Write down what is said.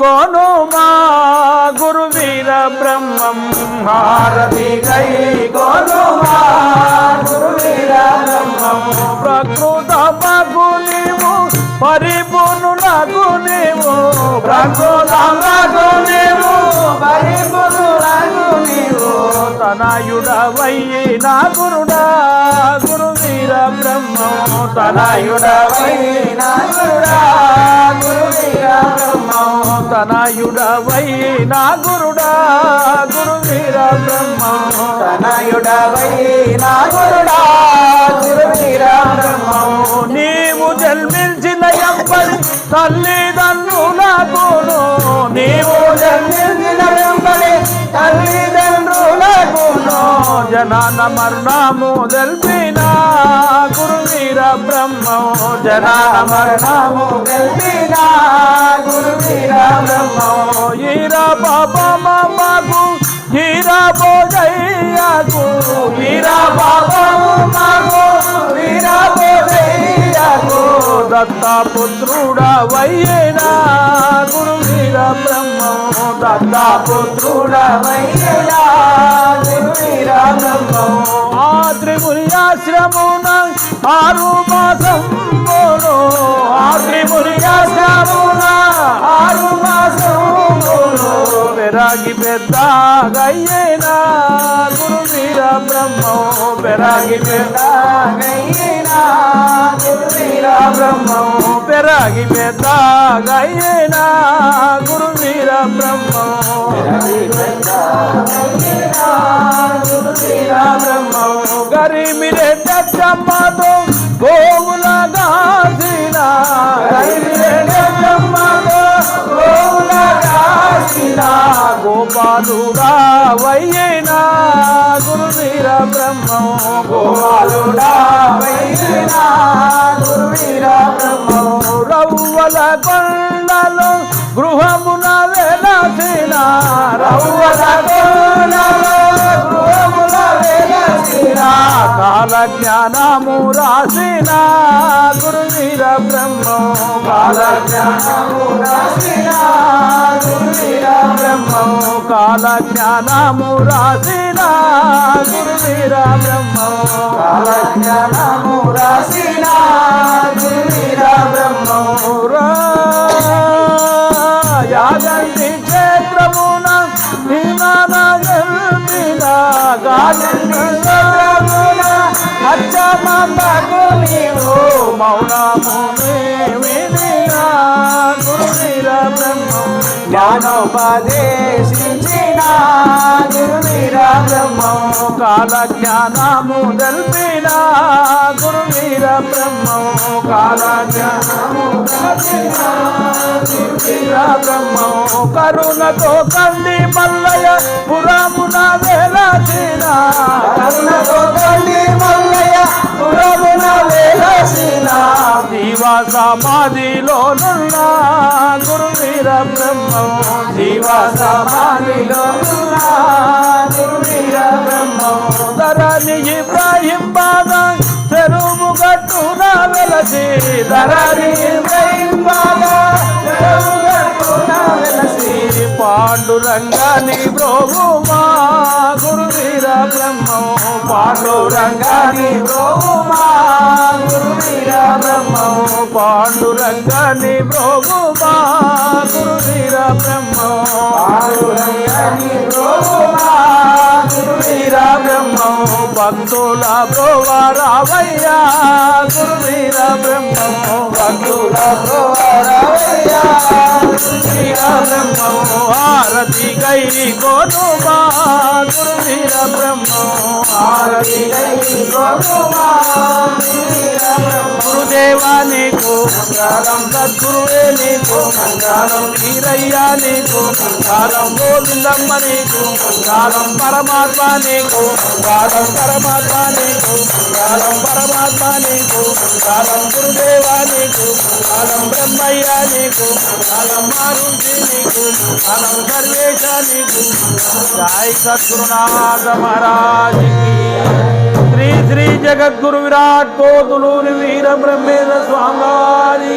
కోను మా గురు వీర బ్రహ్మం. హారతి కై కోను మా గురు వీర బ్రహ్మం. ప్రకృత మగు నీవు పరిపూర్ణులకు నీవు ప్రకృత మగు నీవు పరిపూర్ణులకు నీవు తనయుడవయ్యి నా గురుడా గురు వీర బ్రహ్మం. తనయుడవయ్యి నా గురుడా. తనయుడవై నా గురుడా గురు వీర బ్రహ్మం. తనయుడవై నా గురుడా గురు వీర బ్రహ్మం. నీవు జన్మించిన ఎంబడి తల్లిదండ్రులకును జనాన మరణము తెలిపిన గురువీర వీర జనాన మరణము తెలిపిన గురువీర వీర బ్రహ్మం ఈరా పాప మాకు ఈరా పోజయ్యకు ఈరా పాప మాకు ఈరా పోజయ్యకు దత్తాపుత్రుడా వయ్యేనా దత్తాపుత్రుడా వయ్యేనా ఆ త్రిపురి ఆశ్రమున ఆరు మాసం ఆ త్రిపురి ఆశ్రమున పెరాగి పెద్ద గయ్యేనా గురు వీర బ్రహ్మం పెరాగి పెద్ద గయ్యేనా గురు వీర బ్రహ్మం పెరాగి పెద్ద గయ్యేనా గురు వీర బ్రహ్మం పెరాగి పెద్ద గయ్యేనా గురు వీర బ్రహ్మం గరిమిరే దచ్చమ్మతో గోవుల గాసిన గరిమిరే గాసిన గోపాలుడా వయ్యేనా గురు వీర బ్రహ్మం గోపాలుడా వయ్యేనా గురు వీర బ్రహ్మం రవ్వల కొండలు గృహమున వెలసిన రవ్వల కొండలు గృహమున వెలసిన కాల జ్ఞానము రాసిన బ్రహ్మం కాల జ్ఞానము రాసిన కాల జ్ఞానము రాసిన గురు బ్రహ్మ కాల జ్ఞానము రాసిన గురు బ్రహ్మ బ్రహ్మం యాగంటి క్షేత్రమున విమాన గల్పిన క్షేత్రమున అచ్చమంబకు నీవు మౌనమునే వినినా జ్ఞానోపదేశించిన గురు బ్రహ్మం కాల జ్ఞానము దల్పిన గురువీర బ్రహ్మం కాల జ్ఞానము దల్పిన బ్రహ్మం కరుణతో కంది మల్లయ పురమున వెలసిన. కరుణతో కంది మల్లయ పురమున వెలసిన. సమాధిలోనున్న. గురు వీర బ్రహ్మం జీవ సమాధిలోనున్న గురు బ్రహ్మం ధరణి ఇబ్రాహిం బాగా చెరువు గట్టున వెలసి. ధరణి ఇబ్రాహిం బాగా చెరువు గట్టున వెలసి. పాండురంగాని బ్రోవు మా గురు వీర బ్రహ్మం పాండురంగాని బ్రోవు పాండురంగాని బ్రోవు మా గురు వీర బ్రహ్మం. పాండురంగాని బ్రోవు మా గురు వీర బ్రహ్మం. భక్తుల బ్రోవ రావయ్యా గురు వీర బ్రహ్మం. భక్తుల బ్రోవ రావయ్యా గురు వీర బ్రహ్మం. ఆరతి గై కోను మా గురు వీర బ్రహ్మం. ఆరతి గై కోను మా గురు వీర బ్రహ్మం. గురుదేవా నీకు మంగళం సద్గురువే నీకు మంగళం వీరయ్యా నీకు మంగళం గోవిందమ్మ నీకు మంగళం పరమాత్మ నీకు మంగళం పరమాత్మ నీకు మంగళం పరమాత్మ నీకు మంగళం గురుదేవా నీకు మంగళం బ్రహ్మయ్య నీకు మంగళం మారుతి నీకు మంగళం సర్వేశ నీకు జై సద్గురునాథ మహారాజ్ జగద్గురు విరాట్ కోతులూరి వీర బ్రహ్మేంద్ర స్వామి